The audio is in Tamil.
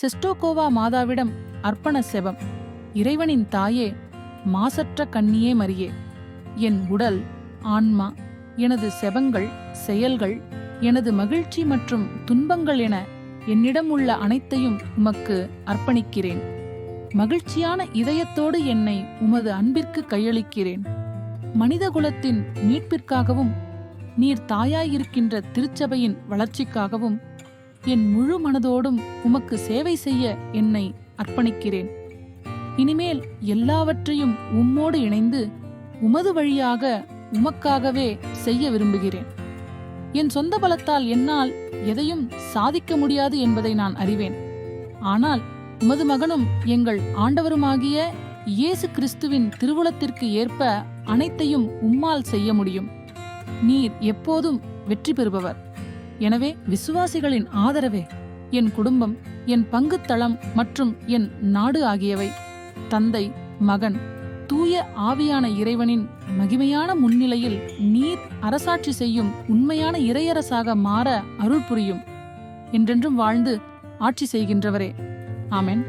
செஸ்டோகோவா மாதாவிடம் அர்ப்பண செபம். இறைவனின் தாயே மாசற்ற கண்ணியே மரியே. என் உடல் ஆன்மா எனது செபங்கள் செயல்கள் எனது மகிழ்ச்சி மற்றும் துன்பங்கள் என என்னிடம் உள்ள அனைத்தையும் உமக்கு அர்ப்பணிக்கிறேன். மகிழ்ச்சியான இதயத்தோடு என்னை உமது அன்பிற்கு கையளிக்கிறேன். மனிதகுலத்தின் மீட்பிற்காகவும் நீர் தாயாயிருக்கின்ற திருச்சபையின் வளர்ச்சிக்காகவும் என் முழு மனதோடும் உமக்கு சேவை செய்ய என்னை அர்ப்பணிக்கிறேன். இனிமேல் எல்லாவற்றையும் உம்மோடு இணைந்து உமது வழியாக உமக்காகவே செய்ய விரும்புகிறேன். என் சொந்த பலத்தால் என்னால் எதையும் சாதிக்க முடியாது என்பதை நான் அறிவேன். ஆனால் உமது மகனும் எங்கள் ஆண்டவருமாகிய இயேசு கிறிஸ்துவின் திருவுளத்திற்கு ஏற்ப அனைத்தையும் உம்மால் செய்ய முடியும். நீர் எப்போதும் வெற்றி பெறுபவர். எனவே விசுவாசிகளின் ஆதரவே என் குடும்பம் என் பங்குத்தளம் மற்றும் என் நாடு ஆகியவை. தந்தை மகன் தூய ஆவியான இறைவனின் மகிமையான முன்னிலையில் நீர் அரசாட்சி செய்யும் உண்மையான இறையரசாக மாற அருள் புரியும். என்றென்றும் வாழ்ந்து ஆட்சி செய்கின்றவரே. ஆமேன்.